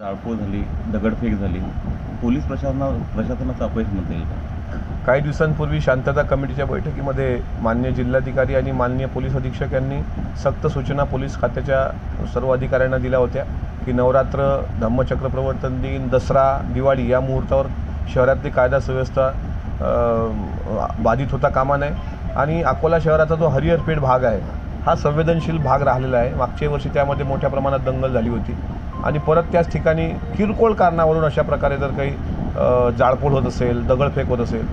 जाळपोळ झाली दगडफेक झाली. पोलीस प्रशासना प्रशासनाचं अपयश म्हणता येईल का? काही दिवसांपूर्वी शांतता कमिटीच्या बैठकीमध्ये मान्य जिल्हाधिकारी आणि माननीय पोलीस अधीक्षक यांनी सक्त सूचना पोलीस खात्याच्या सर्व अधिकाऱ्यांना दिल्या होत्या की नवरात्र धम्मचक्र प्रवर्तन दिन दसरा दिवाळी या मुहूर्तावर शहरातली कायदा सुव्यवस्था बाधित होता कामा नये. आणि अकोला शहराचा जो हरिहरपेठ भाग आहे हा संवेदनशील भाग राहिलेला आहे. मागच्या वर्षी त्यामध्ये मोठ्या प्रमाणात दंगल झाली होती. आणि परत त्याच ठिकाणी किरकोळ कारणावरून अशा प्रकारे जर काही जाळपोळ होत असेल दगडफेक होत असेल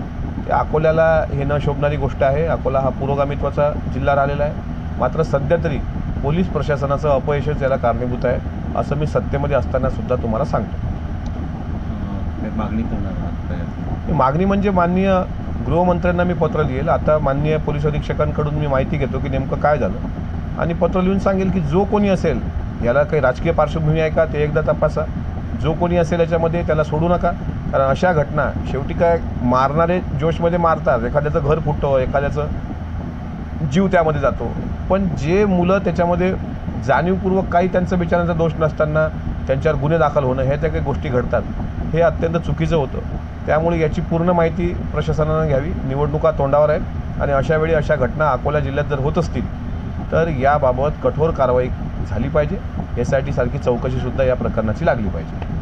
ते अकोल्याला हे न शोभणारी गोष्ट आहे. अकोला हा पुरोगामित्वाचा जिल्हा राहिलेला आहे. मात्र सध्या तरी पोलीस प्रशासनाचं अपयशच याला कारणीभूत आहे असं मी सत्तेमध्ये असताना सुद्धा तुम्हाला सांगतो. मागणी करणार मागणी म्हणजे माननीय गृहमंत्र्यांना मी पत्र लिहिल. आता माननीय पोलीस अधीक्षकांकडून मी माहिती घेतो की नेमकं काय झालं. आणि पत्र लिहून सांगेल की जो कोणी असेल याला काही राजकीय पार्श्वभूमी आहे का ते एकदा तपासा. जो कोणी असेल याच्यामध्ये त्याला सोडू नका. कारण अशा घटना शेवटी काय मारणारे जोशमध्ये मारतात. एखाद्याचं घर फुटतं एखाद्याचं जीव त्यामध्ये जातो. पण जे मुलं त्याच्यामध्ये जाणीवपूर्वक काही त्यांचं बिचारांचा दोष नसताना त्यांच्यावर गुन्हे दाखल होणं ह्या त्या काही गोष्टी घडतात. हे अत्यंत चुकीचं होतं. त्यामुळे याची पूर्ण माहिती प्रशासनानं घ्यावी. निवडणुका तोंडावर आहेत. आणि अशा वेळी अशा घटना अकोला जिल्ह्यात जर होत असतील तर याबाबत कठोर कारवाई झाली पाहिजे. एस आय टी सारखी चौकशीसुद्धा या प्रकरणाची लागली पाहिजे.